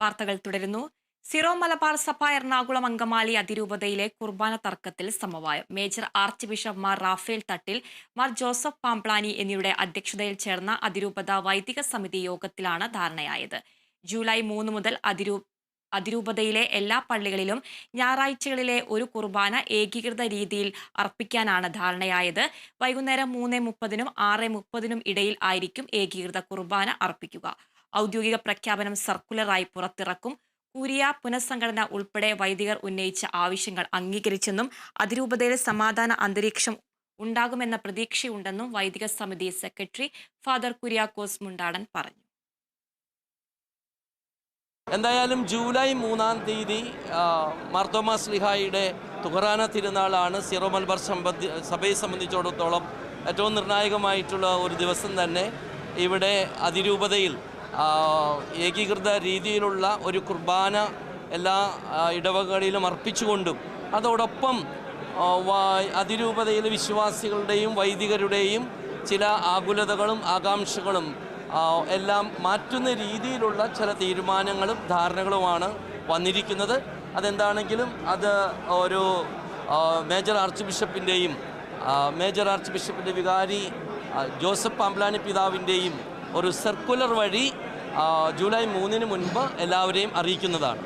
വാർത്തകൾ തുടരുന്നു. സിറോ മലബാർ സഭ എറണാകുളം അങ്കമാലി അതിരൂപതയിലെ കുർബാന തർക്കത്തിൽ സമവായം. Major archbishop Mar Rafale Thattil Mar Joseph Pamplany എന്നിവരുടെ അധ്യക്ഷതയിൽ ചേർന്ന അതിരൂപത വൈദിക സമിതി യോഗത്തിലാണ് ധാരണയായത്. ജൂലൈ മൂന്ന് മുതൽ അതിരൂ അതിരൂപതയിലെ എല്ലാ പള്ളികളിലും ഞായറാഴ്ചകളിലെ ഒരു കുർബാന ഏകീകൃത രീതിയിൽ അർപ്പിക്കാനാണ് ധാരണയായത്. വൈകുന്നേരം മൂന്ന് മുപ്പതിനും ആറ് മുപ്പതിനും ഇടയിൽ ആയിരിക്കും ഏകീകൃത കുർബാന അർപ്പിക്കുക. ഔദ്യോഗിക പ്രഖ്യാപനം സർക്കുലറായി പുറത്തിറക്കും. കൂരിയ പുനഃസംഘടന ഉൾപ്പെടെ വൈദികർ ഉന്നയിച്ച ആവശ്യങ്ങൾ അംഗീകരിച്ചെന്നും അതിരൂപതയിൽ സമാധാന അന്തരീക്ഷം ഉണ്ടാകുമെന്ന പ്രതീക്ഷയുണ്ടെന്നും വൈദിക സമിതി സെക്രട്ടറി ഫാദർ കുര്യാക്കോസ് മുണ്ടാടൻ പറഞ്ഞു. എന്തായാലും ജൂലൈ മൂന്നാം തീയതി ആ, സ്ലിഹായിയുടെ തുഹറാന തിരുനാളാണ് സിറോ മലബാർ സംബന്ധി സഭയെ സംബന്ധിച്ചിടത്തോളം ഏറ്റവും നിർണായകമായിട്ടുള്ള ഒരു ദിവസം തന്നെ. ഇവിടെ അതിരൂപതയിൽ ഏകീകൃത രീതിയിലുള്ള ഒരു കുർബാന എല്ലാ ഇടവകളിലും അർപ്പിച്ചുകൊണ്ടും അതോടൊപ്പം അതിരൂപതയിലെ വിശ്വാസികളുടെയും വൈദികരുടെയും ചില ആകുലതകളും ആകാംക്ഷകളും എല്ലാം മാറ്റുന്ന രീതിയിലുള്ള ചില തീരുമാനങ്ങളും ധാരണകളുമാണ് വന്നിരിക്കുന്നത്. അതെന്താണെങ്കിലും അത് ഒരു മേജർ ആർച്ച് ബിഷപ്പിന്റെയും മേജർ ആർച്ച് ബിഷപ്പിന്റെ വികാരി ജോസഫ് പാമ്പ്ലാനി പിതാവിന്റെയും ഒരു സർക്കുലർ വഴി ജൂലൈ മൂന്നിന് മുൻപ് എല്ലാവരെയും അറിയിക്കുന്നതാണ്.